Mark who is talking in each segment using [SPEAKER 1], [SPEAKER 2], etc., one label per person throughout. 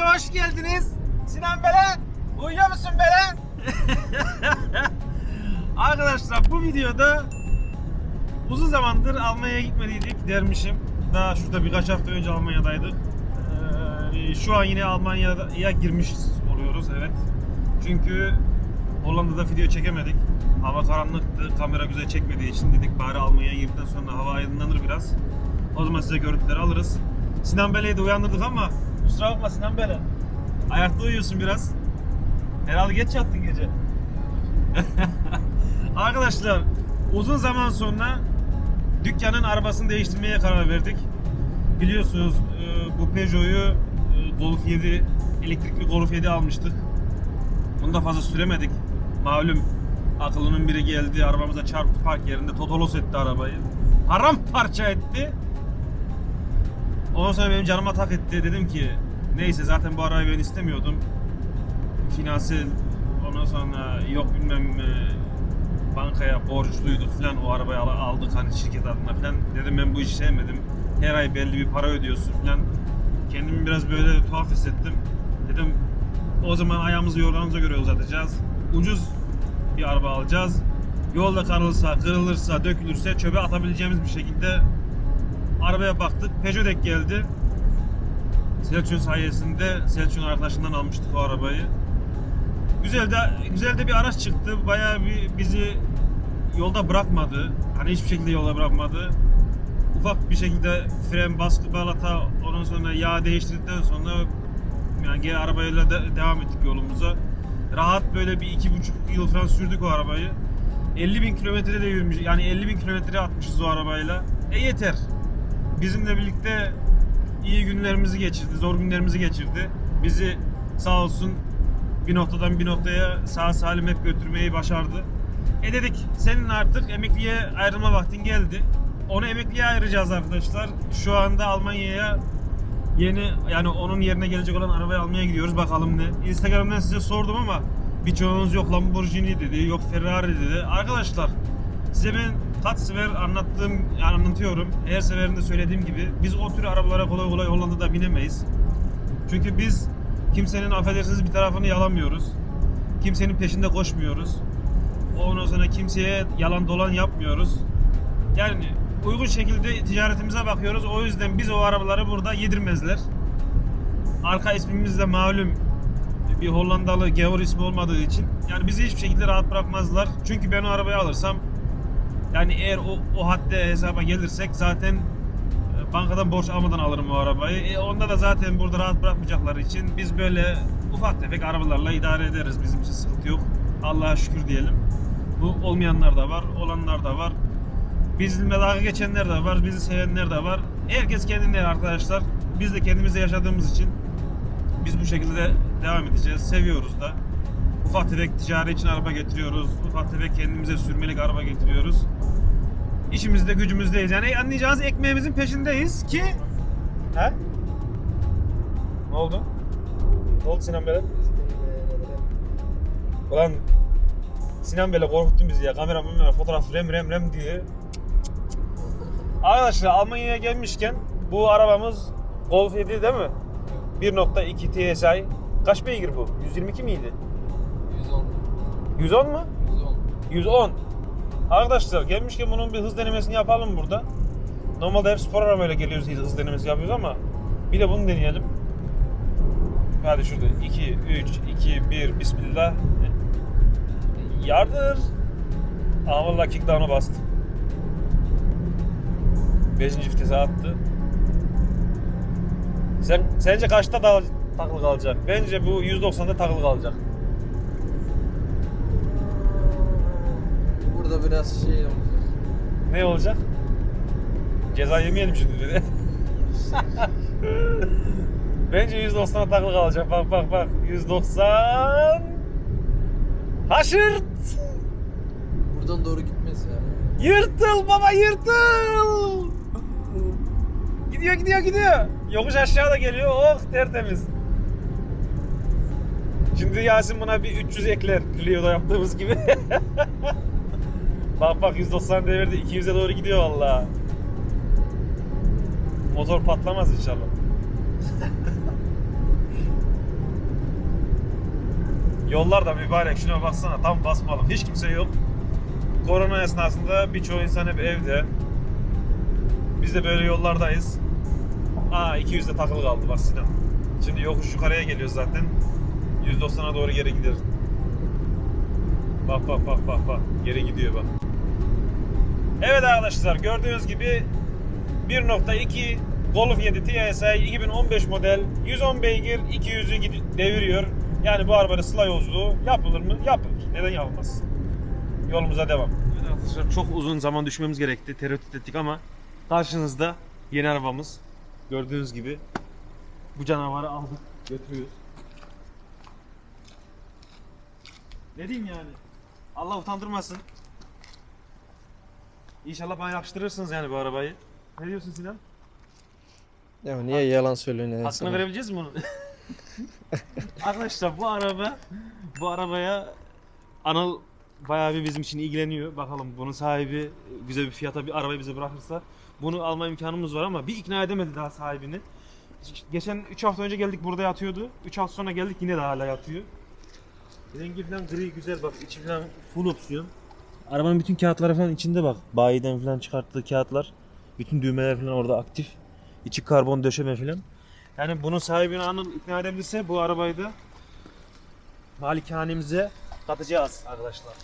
[SPEAKER 1] videoya hoş geldiniz. Sinan Bele, uyuyor musun Bele? Arkadaşlar bu videoda uzun zamandır Almanya'ya gitmediydik dermişim. Daha şurada birkaç hafta önce Almanya'daydık. Ee, şu an yine Almanya'ya girmiş oluyoruz evet. Çünkü Hollanda'da video çekemedik. Hava karanlıktı, kamera güzel çekmediği için dedik bari Almanya'ya girdikten sonra hava aydınlanır biraz. O zaman size görüntüleri alırız. Sinan Bele'yi de uyandırdık ama kusura bakma Sinan Bele. Ayakta uyuyorsun biraz. Herhalde geç yattın gece. Arkadaşlar uzun zaman sonra dükkanın arabasını değiştirmeye karar verdik. Biliyorsunuz e, bu Peugeot'u e, Golf 7 elektrikli Golf 7 almıştık. Bunu da fazla süremedik. Malum akıllının biri geldi arabamıza çarptı park yerinde totolos etti arabayı. Haram parça etti. Ondan sonra benim canıma tak etti. Dedim ki neyse zaten bu arabayı ben istemiyordum. Finansal ondan sonra yok bilmem e, bankaya borçluyduk falan o arabayı al- aldık hani şirket adına falan. Dedim ben bu işi sevmedim. Her ay belli bir para ödüyorsun falan. Kendimi biraz böyle tuhaf hissettim. Dedim o zaman ayağımızı yorganımıza göre uzatacağız. Ucuz bir araba alacağız. Yolda kanılsa, kırılırsa, dökülürse çöpe atabileceğimiz bir şekilde arabaya baktık. Peugeot denk geldi. Selçuk'un sayesinde Selçuk'un arkadaşından almıştık o arabayı. Güzel de güzel de bir araç çıktı. Bayağı bir bizi yolda bırakmadı. Hani hiçbir şekilde yolda bırakmadı. Ufak bir şekilde fren, baskı, balata, ondan sonra yağ değiştirdikten sonra yani geri arabayla de- devam ettik yolumuza. Rahat böyle bir iki buçuk yıl falan sürdük o arabayı. 50 bin kilometrede de yürümüş. Yani 50 bin kilometre atmışız o arabayla. E yeter. Bizimle birlikte iyi günlerimizi geçirdi, zor günlerimizi geçirdi. Bizi sağ olsun bir noktadan bir noktaya sağ salim hep götürmeyi başardı. E dedik senin artık emekliye ayrılma vaktin geldi. Onu emekliye ayıracağız arkadaşlar. Şu anda Almanya'ya yeni yani onun yerine gelecek olan arabayı almaya gidiyoruz. Bakalım ne. Instagram'dan size sordum ama birçoğunuz yok Lamborghini dedi, yok Ferrari dedi. Arkadaşlar size ben kaç sefer anlattığım, yani anlatıyorum. Her seferinde söylediğim gibi biz o tür arabalara kolay kolay Hollanda'da binemeyiz. Çünkü biz kimsenin affedersiniz bir tarafını yalamıyoruz. Kimsenin peşinde koşmuyoruz. Ondan sonra kimseye yalan dolan yapmıyoruz. Yani uygun şekilde ticaretimize bakıyoruz. O yüzden biz o arabaları burada yedirmezler. Arka ismimiz de malum bir Hollandalı Georg ismi olmadığı için yani bizi hiçbir şekilde rahat bırakmazlar. Çünkü ben o arabayı alırsam yani eğer o, o hadde hesaba gelirsek zaten e, bankadan borç almadan alırım o arabayı. E, onda da zaten burada rahat bırakmayacakları için biz böyle ufak tefek arabalarla idare ederiz. Bizim için sıkıntı yok. Allah'a şükür diyelim. Bu olmayanlar da var, olanlar da var. Bizimle dalga geçenler de var, bizi sevenler de var. Herkes kendine arkadaşlar. Biz de kendimize yaşadığımız için biz bu şekilde devam edeceğiz. Seviyoruz da. Ufak tefek ticari için araba getiriyoruz. Ufak tefek kendimize sürmelik araba getiriyoruz. İşimizde gücümüzdeyiz. Yani anlayacağınız ekmeğimizin peşindeyiz ki... He? Ne oldu? Ne oldu Sinan Bey'le? Ulan Sinan Bey'le korkuttun bizi ya. Kameraman fotoğraf rem rem rem diye. Arkadaşlar Almanya'ya gelmişken bu arabamız Golf 7 değil mi? 1.2 TSI. Kaç beygir bu? 122 miydi?
[SPEAKER 2] 110.
[SPEAKER 1] 110 mu?
[SPEAKER 2] 110.
[SPEAKER 1] 110. Arkadaşlar gelmişken bunun bir hız denemesini yapalım burada. Normalde hep spor arabayla geliyoruz hız denemesi yapıyoruz ama bir de bunu deneyelim. Hadi şurada 2, 3, 2, 1, Bismillah. Yardır. Aa vallahi kickdown'a bastım. 5. vitese attı. Sen, sence kaçta da takılı kalacak? Bence bu 190'da takılı kalacak.
[SPEAKER 2] Burada biraz şey olacak.
[SPEAKER 1] Ne olacak? Ceza yemeyelim şimdi dedi. Bence 190'a takılı kalacak. Bak bak bak. 190. Haşırt.
[SPEAKER 2] Buradan doğru gitmez ya.
[SPEAKER 1] Yırtıl baba yırtıl. Gidiyor gidiyor gidiyor. Yokuş aşağıda geliyor. Oh tertemiz. Şimdi Yasin buna bir 300 ekler. Clio'da yaptığımız gibi. bak bak 190 devirde 200'e doğru gidiyor valla. Motor patlamaz inşallah. Yollar da mübarek. Şuna baksana tam basmalı. Hiç kimse yok. Korona esnasında birçoğu insan hep evde. Biz de böyle yollardayız. Aa 200'de takılı kaldı bak Sinan. Şimdi yokuş yukarıya geliyoruz zaten. 190'a doğru geri gider. Bak bak bak bak bak. Geri gidiyor bak. Evet arkadaşlar gördüğünüz gibi 1.2 Golf 7 TSI 2015 model 110 beygir 200'ü gidi- deviriyor. Yani bu arabayla sıla yolculuğu yapılır mı? Yapılır. Neden yapılmaz? Yolumuza devam. Evet arkadaşlar çok uzun zaman düşmemiz gerekti. Tereddüt ettik ama karşınızda yeni arabamız. Gördüğünüz gibi bu canavarı aldık götürüyoruz. Ne diyeyim yani? Allah utandırmasın. İnşallah bana yakıştırırsınız yani bu arabayı. Ne diyorsun Sinan?
[SPEAKER 2] Ya niye yalan söylüyorsun ya
[SPEAKER 1] Hakkını
[SPEAKER 2] sana?
[SPEAKER 1] verebileceğiz mi bunu? Arkadaşlar bu araba bu arabaya Anıl bayağı bir bizim için ilgileniyor. Bakalım bunun sahibi güzel bir fiyata bir arabayı bize bırakırsa bunu alma imkanımız var ama bir ikna edemedi daha sahibini. Geçen 3 hafta önce geldik burada yatıyordu. 3 hafta sonra geldik yine de hala yatıyor. Rengi falan gri güzel bak içi falan full opsiyon. Arabanın bütün kağıtları falan içinde bak. Bayiden falan çıkarttığı kağıtlar. Bütün düğmeler falan orada aktif. İçi karbon döşeme falan. Yani bunun sahibini Anıl ikna edebilirse bu arabayı da malikanemize katacağız arkadaşlar.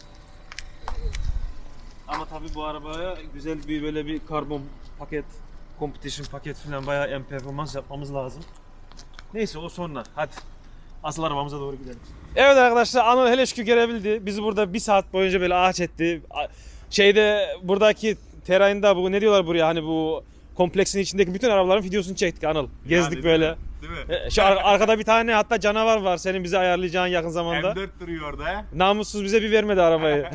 [SPEAKER 1] Ama tabii bu arabaya güzel bir böyle bir karbon paket, competition paket falan bayağı en performans yapmamız lazım. Neyse o sonra. Hadi. Asıl arabamıza doğru gidelim. Evet arkadaşlar Anıl hele şükür gelebildi. Bizi burada bir saat boyunca böyle ağaç etti. Şeyde buradaki terayında bu ne diyorlar buraya hani bu kompleksin içindeki bütün arabaların videosunu çektik Anıl. Gezdik
[SPEAKER 3] Yani,
[SPEAKER 1] böyle.
[SPEAKER 3] Değil mi?
[SPEAKER 1] E, Şu ar- arkada bir tane hatta canavar var senin bizi ayarlayacağın yakın zamanda.
[SPEAKER 3] M4 duruyor orada. he.
[SPEAKER 1] Namussuz bize bir vermedi arabayı.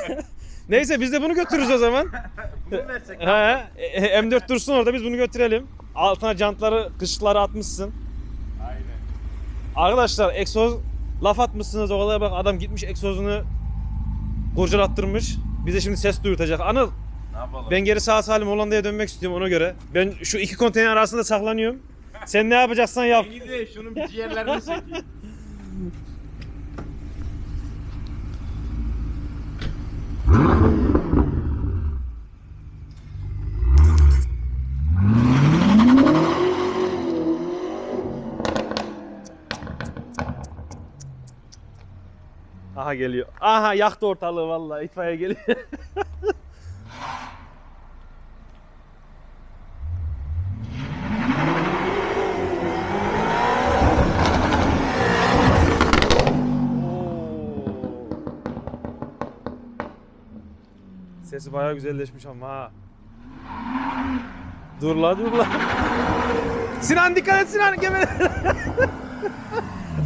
[SPEAKER 1] Neyse biz de bunu götürürüz o zaman.
[SPEAKER 3] Bunu versek.
[SPEAKER 1] He, e, M4 dursun orada biz bunu götürelim. Altına jantları, kışları atmışsın.
[SPEAKER 3] Aynen.
[SPEAKER 1] Arkadaşlar egzoz laf atmışsınız o kadar bak adam gitmiş egzozunu kurcalattırmış. Bize şimdi ses duyurtacak. Anıl
[SPEAKER 3] Ne yapalım?
[SPEAKER 1] ben geri sağ salim Hollanda'ya dönmek istiyorum ona göre. Ben şu iki konteyner arasında saklanıyorum. Sen ne yapacaksan yap.
[SPEAKER 3] En iyisi şunun bir ciğerlerini sökeyim.
[SPEAKER 1] Aha geliyor. Aha yaktı ortalığı vallahi itfaiye geliyor. Sesi bayağı güzelleşmiş ama ha. Dur la dur la. Sinan dikkat et Sinan gemine.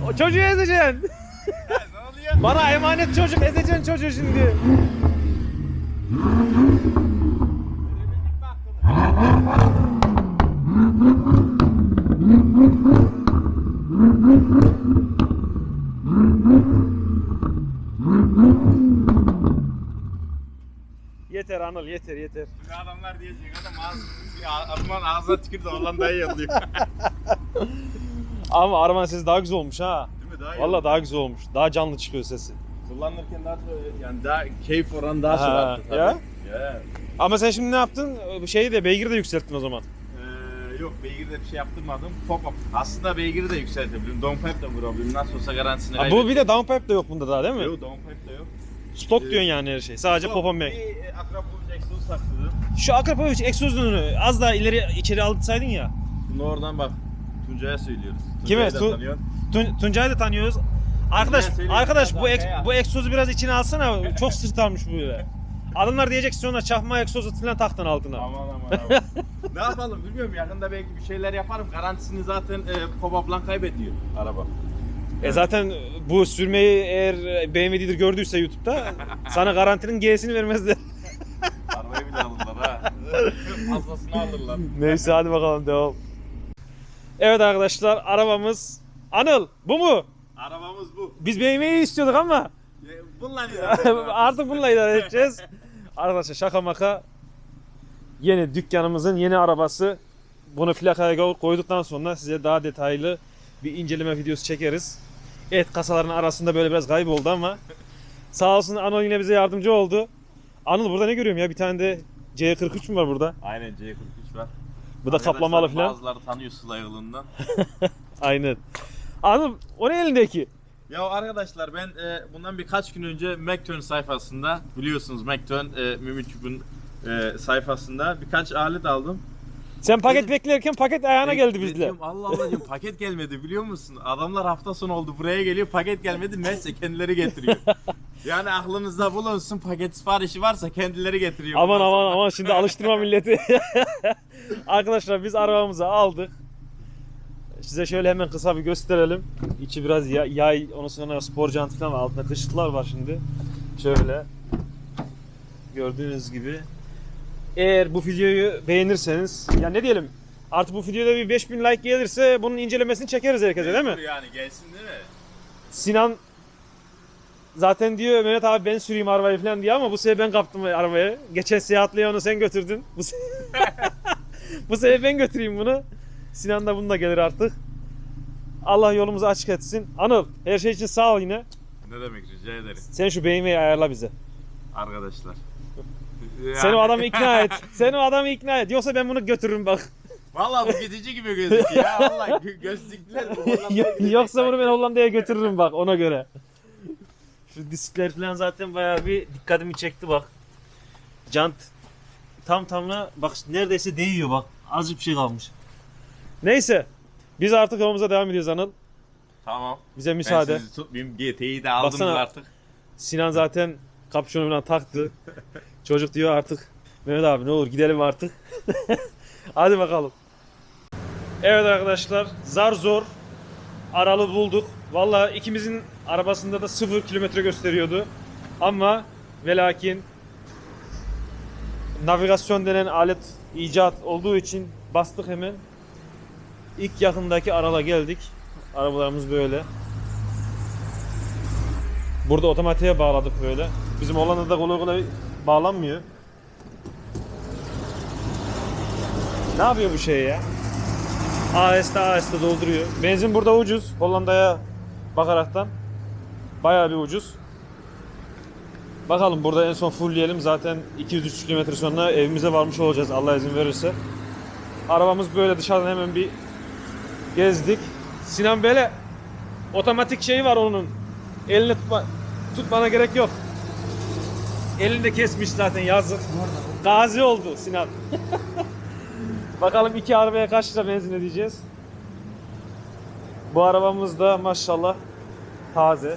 [SPEAKER 1] o çocuğu ezeceksin.
[SPEAKER 3] Oluyor?
[SPEAKER 1] Bana emanet çocuk ezeceksin çocuğu şimdi. Yeter Anıl yeter yeter.
[SPEAKER 3] Şimdi adamlar diyecek adam ağzı, Alman ağzına tükürdü Hollanda'yı yalıyor.
[SPEAKER 1] Ama arabanın sesi daha güzel olmuş ha.
[SPEAKER 3] Daha iyi.
[SPEAKER 1] Vallahi daha güzel olmuş. Daha canlı çıkıyor sesi.
[SPEAKER 3] Kullanırken daha yani daha keyif oranı daha çok
[SPEAKER 1] Ha,
[SPEAKER 3] arttı tabii.
[SPEAKER 1] ya?
[SPEAKER 3] Ya.
[SPEAKER 1] Ama sen şimdi ne yaptın? Şeyi de beygiri de yükselttin o zaman.
[SPEAKER 3] Ee, yok beygirde bir şey yaptırmadım. Pop up. Aslında beygiri de yükseltebilirim. Downpipe de vurabilirim. Nasıl olsa garantisini
[SPEAKER 1] Ha, bu bir de downpipe de yok bunda daha değil mi?
[SPEAKER 3] Yok downpipe de yok.
[SPEAKER 1] Stok diyorsun yani her şey. Sadece
[SPEAKER 3] Yok,
[SPEAKER 1] pop on
[SPEAKER 3] Bir e, egzoz sakladım.
[SPEAKER 1] Şu Akrapovic egzozunu az daha ileri içeri aldırsaydın ya.
[SPEAKER 3] Bunu oradan bak. Tuncay'a söylüyoruz.
[SPEAKER 1] Kime?
[SPEAKER 3] Tuncay'ı da
[SPEAKER 1] Tu-
[SPEAKER 3] tanıyorsun.
[SPEAKER 1] Tun Tuncay'ı da tanıyoruz. Arkadaş,
[SPEAKER 3] Tuncay'a söyleyeyim,
[SPEAKER 1] arkadaş bu ek, bu egzozu biraz içine alsana. Çok sırt almış bu böyle. Adamlar diyecek sonra çakma egzozu falan taktın altına.
[SPEAKER 3] Aman aman aman. ne yapalım bilmiyorum yakında belki bir şeyler yaparım. Garantisini zaten e, pop-up'lan kaybediyor araba.
[SPEAKER 1] E zaten bu sürmeyi eğer BMW'dir gördüyse YouTube'da sana garantinin G'sini vermezler.
[SPEAKER 3] Arabayı bile alırlar ha. Fazlasını alırlar.
[SPEAKER 1] Neyse hadi bakalım devam. Evet arkadaşlar arabamız Anıl bu mu?
[SPEAKER 3] Arabamız bu.
[SPEAKER 1] Biz BMW'yi istiyorduk ama
[SPEAKER 3] Bununla idare
[SPEAKER 1] artık bununla idare edeceğiz. Arkadaşlar şaka maka yeni dükkanımızın yeni arabası. Bunu plakaya koyduktan sonra size daha detaylı bir inceleme videosu çekeriz. et kasalarının arasında böyle biraz kayboldu ama sağ olsun Anıl yine bize yardımcı oldu. Anıl burada ne görüyorum ya? Bir tane de C43 mü var burada?
[SPEAKER 3] Aynen C43 var.
[SPEAKER 1] Bu da kaplamalı
[SPEAKER 3] Arkadaşlar,
[SPEAKER 1] falan.
[SPEAKER 3] Bazıları tanıyor Sıla yolundan.
[SPEAKER 1] Aynen. Anıl o ne elindeki?
[SPEAKER 3] Ya arkadaşlar ben e, bundan birkaç gün önce McTurn sayfasında biliyorsunuz McTurn e, Mümütüb'ün e, sayfasında birkaç alet aldım.
[SPEAKER 1] Sen paket beklerken paket ayağına geldi bizle.
[SPEAKER 3] Diyorum, Allah Allah diyorum paket gelmedi biliyor musun? Adamlar hafta sonu oldu buraya geliyor paket gelmedi neyse kendileri getiriyor. yani aklınızda bulunsun paket siparişi varsa kendileri getiriyor.
[SPEAKER 1] Aman aman aman şimdi alıştırma milleti. Arkadaşlar biz arabamızı aldık. Size şöyle hemen kısa bir gösterelim. İçi biraz ya- yay, ondan sonra spor jant falan var. Altında kışlıklar var şimdi. Şöyle. Gördüğünüz gibi. Eğer bu videoyu beğenirseniz, ya ne diyelim? Artık bu videoda bir 5000 like gelirse bunun incelemesini çekeriz herkese değil mi?
[SPEAKER 3] Yani gelsin değil mi?
[SPEAKER 1] Sinan zaten diyor Mehmet abi ben süreyim arabayı falan diyor ama bu sefer ben kaptım arabayı. Geçen seyahatliğe onu sen götürdün. Bu, se- bu sefer ben götüreyim bunu. Sinan da bununla gelir artık. Allah yolumuzu açık etsin. Anıl her şey için sağ ol yine.
[SPEAKER 3] Ne demek rica ederiz
[SPEAKER 1] Sen şu BMW'yi ayarla bize.
[SPEAKER 3] arkadaşlar.
[SPEAKER 1] Sen o adamı ikna et. Sen o adamı ikna et. Yoksa ben bunu götürürüm bak.
[SPEAKER 3] Valla bu gidici gibi gözüküyor ya. Valla gö- gözlükler bu Hollanda'ya
[SPEAKER 1] Yoksa bunu ben Hollanda'ya götürürüm bak ona göre. Şu diskler falan zaten bayağı bir dikkatimi çekti bak. Jant tam tamına bak neredeyse değiyor bak. Azıcık bir şey kalmış. Neyse. Biz artık yolumuza devam ediyoruz Anıl.
[SPEAKER 3] Tamam.
[SPEAKER 1] Bize
[SPEAKER 3] Ben
[SPEAKER 1] müsaade.
[SPEAKER 3] sizi tutmayayım. GT'yi de aldım
[SPEAKER 1] Baksana.
[SPEAKER 3] artık.
[SPEAKER 1] Sinan zaten kapşonu falan taktı. Çocuk diyor artık Mehmet abi ne olur gidelim artık. Hadi bakalım. Evet arkadaşlar zar zor aralı bulduk. Vallahi ikimizin arabasında da 0 kilometre gösteriyordu. Ama ve lakin navigasyon denen alet icat olduğu için bastık hemen. İlk yakındaki arala geldik. Arabalarımız böyle. Burada otomatiğe bağladık böyle. Bizim Hollanda'da kolay kolay bağlanmıyor. Ne yapıyor bu şey ya? AS'de AS'de dolduruyor. Benzin burada ucuz. Hollanda'ya bakaraktan. Bayağı bir ucuz. Bakalım burada en son fullleyelim. Zaten 200-300 kilometre sonra evimize varmış olacağız Allah izin verirse. Arabamız böyle dışarıdan hemen bir gezdik. Sinan böyle otomatik şeyi var onun. Eline tutma, tutmana gerek yok. Elini de kesmiş zaten yazık. Gazi oldu Sinan. Bakalım iki arabaya kaç lira benzin ödeyeceğiz. Bu arabamız da maşallah taze.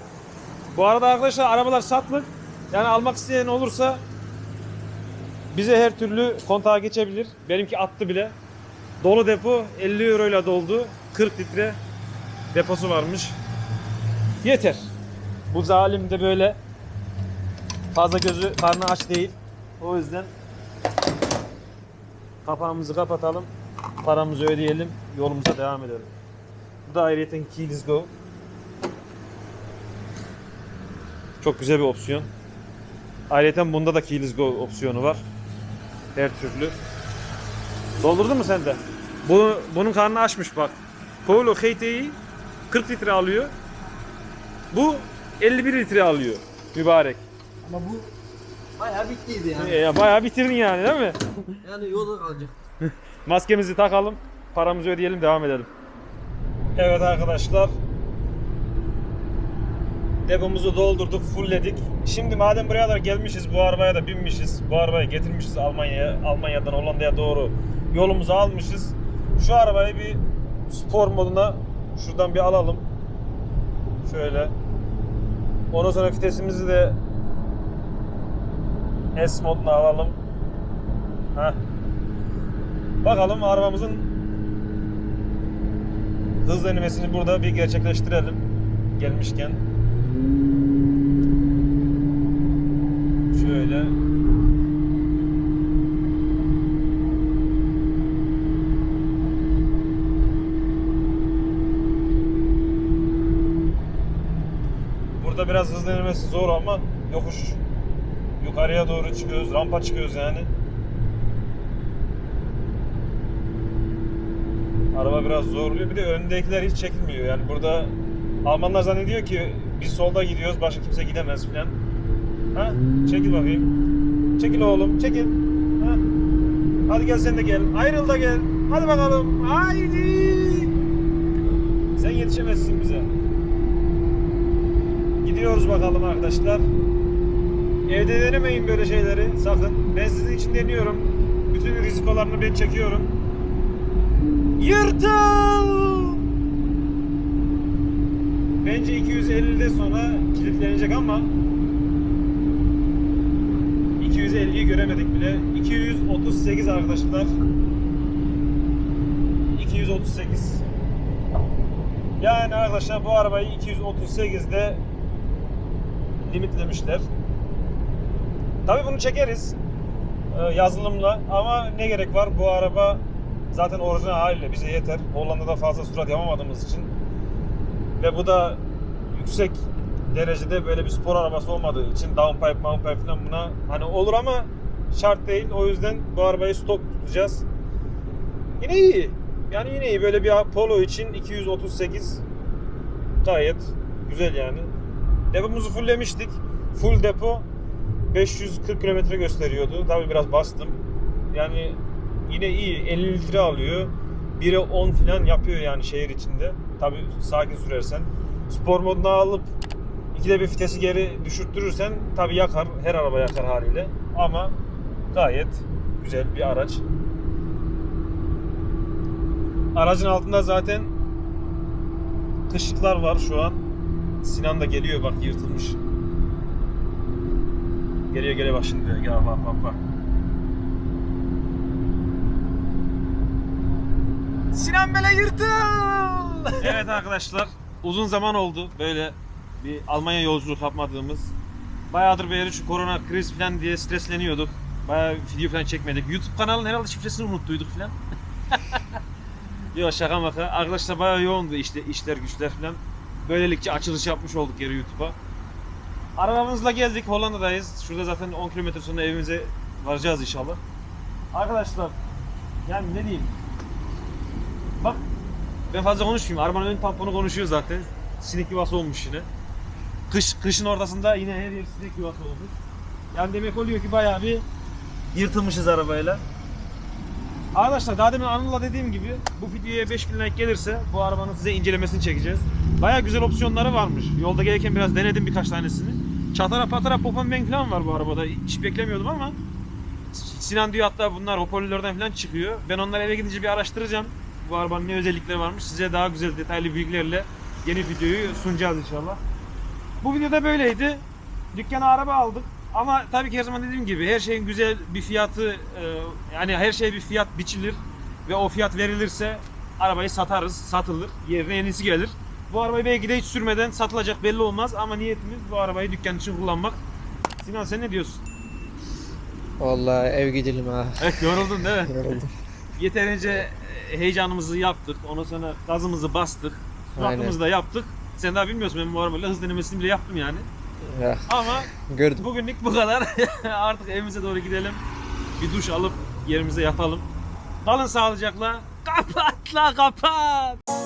[SPEAKER 1] Bu arada arkadaşlar arabalar satlık. Yani almak isteyen olursa bize her türlü kontağa geçebilir. Benimki attı bile. Dolu depo 50 euro ile doldu. 40 litre deposu varmış. Yeter. Bu zalim de böyle fazla gözü karnı aç değil. O yüzden kapağımızı kapatalım. Paramızı ödeyelim. Yolumuza devam edelim. Bu da ayrıyeten Keyless Go. Çok güzel bir opsiyon. Ayrıyeten bunda da Keyless Go opsiyonu var. Her türlü. Doldurdun mu sen de? Bu, bunun karnı açmış bak. Polo HT'yi 40 litre alıyor. Bu 51 litre alıyor. Mübarek.
[SPEAKER 2] Ama bu bayağı bittiydi yani.
[SPEAKER 1] E, ya bayağı bitirdin yani değil mi?
[SPEAKER 2] Yani yolda kalacak.
[SPEAKER 1] Maskemizi takalım. Paramızı ödeyelim devam edelim. Evet arkadaşlar. Depomuzu doldurduk, fullledik. Şimdi madem buraya kadar gelmişiz, bu arabaya da binmişiz. Bu arabayı getirmişiz Almanya'ya, Almanya'dan Hollanda'ya doğru yolumuzu almışız. Şu arabayı bir spor moduna şuradan bir alalım. Şöyle. Ondan sonra vitesimizi de S moduna alalım. Heh. Bakalım arabamızın hız denemesini burada bir gerçekleştirelim. Gelmişken. Şöyle. Burada biraz hız denemesi zor ama yokuş yukarıya doğru çıkıyoruz, rampa çıkıyoruz yani. Araba biraz zorluyor. Bir de öndekiler hiç çekilmiyor. Yani burada Almanlar zannediyor ki biz solda gidiyoruz, başka kimse gidemez filan. Ha? Çekil bakayım. Çekil oğlum, çekil. Ha? Hadi gel sen de gel. Ayrıl da gel. Hadi bakalım. Haydi. Sen yetişemezsin bize. Gidiyoruz bakalım arkadaşlar. Evde denemeyin böyle şeyleri sakın. Ben sizin için deniyorum. Bütün rizikolarını ben çekiyorum. Yırtıl! Bence 250'de sonra kilitlenecek ama 250'yi göremedik bile. 238 arkadaşlar. 238. Yani arkadaşlar bu arabayı 238'de limitlemişler. Tabii bunu çekeriz e, yazılımla ama ne gerek var? Bu araba zaten orijinal haliyle bize yeter. Hollanda'da fazla sürat yapamadığımız için ve bu da yüksek derecede böyle bir spor arabası olmadığı için downpipe, downpipe falan buna hani olur ama şart değil. O yüzden bu arabayı stok tutacağız. Yine iyi. Yani yine iyi. Böyle bir Polo için 238 gayet güzel yani. Depomuzu fulllemiştik. Full depo 540 kilometre gösteriyordu. Tabii biraz bastım. Yani yine iyi. 50 litre alıyor. 1'e 10 falan yapıyor yani şehir içinde. Tabii sakin sürersen. Spor moduna alıp ikide bir vitesi geri düşürttürürsen tabii yakar. Her araba yakar haliyle. Ama gayet güzel bir araç. Aracın altında zaten kışlıklar var şu an. Sinan da geliyor bak yırtılmış. Geliyor geliyor bak şimdi. Gel bak bak bak. Sinan Bele yırtıl! evet arkadaşlar uzun zaman oldu böyle bir Almanya yolculuk yapmadığımız. Bayağıdır beri şu korona kriz falan diye stresleniyorduk. Bayağı video falan çekmedik. YouTube kanalın herhalde şifresini unuttuyduk falan. Yok şaka maka. Arkadaşlar bayağı yoğundu işte işler güçler falan. Böylelikle açılış yapmış olduk geri YouTube'a. Arabamızla geldik Hollanda'dayız. Şurada zaten 10 kilometre sonra evimize varacağız inşallah. Arkadaşlar yani ne diyeyim? Bak ben fazla konuşmayayım. Arabanın ön tamponu konuşuyor zaten. Sinek yuvası olmuş yine. Kış kışın ortasında yine her yer sinek yuvası olmuş. Yani demek oluyor ki bayağı bir yırtılmışız arabayla. Arkadaşlar daha demin Anıl'la dediğim gibi bu videoya 5000 like gelirse bu arabanın size incelemesini çekeceğiz. Baya güzel opsiyonları varmış. Yolda gelirken biraz denedim birkaç tanesini. Çatara patara popan bank falan var bu arabada. Hiç beklemiyordum ama Sinan diyor hatta bunlar hoparlörlerden falan çıkıyor. Ben onları eve gidince bir araştıracağım. Bu arabanın ne özellikleri varmış. Size daha güzel detaylı bilgilerle yeni videoyu sunacağız inşallah. Bu videoda böyleydi. Dükkana araba aldık. Ama tabii ki her zaman dediğim gibi her şeyin güzel bir fiyatı e, yani her şey bir fiyat biçilir ve o fiyat verilirse arabayı satarız, satılır. Yerine yenisi gelir. Bu arabayı belki de hiç sürmeden satılacak belli olmaz ama niyetimiz bu arabayı dükkan için kullanmak. Sinan sen ne diyorsun?
[SPEAKER 2] Vallahi ev gidelim ha.
[SPEAKER 1] Evet yoruldun değil mi?
[SPEAKER 2] Yoruldum.
[SPEAKER 1] Yeterince heyecanımızı yaptık. Ondan sonra gazımızı bastık. Suratımızı da yaptık. Sen daha bilmiyorsun ben bu arabayla hız denemesini bile yaptım yani.
[SPEAKER 2] Ya,
[SPEAKER 1] Ama
[SPEAKER 2] gördüm.
[SPEAKER 1] bugünlük bu kadar. Artık evimize doğru gidelim. Bir duş alıp yerimize yatalım. Kalın sağlıcakla. Kapat la kapat.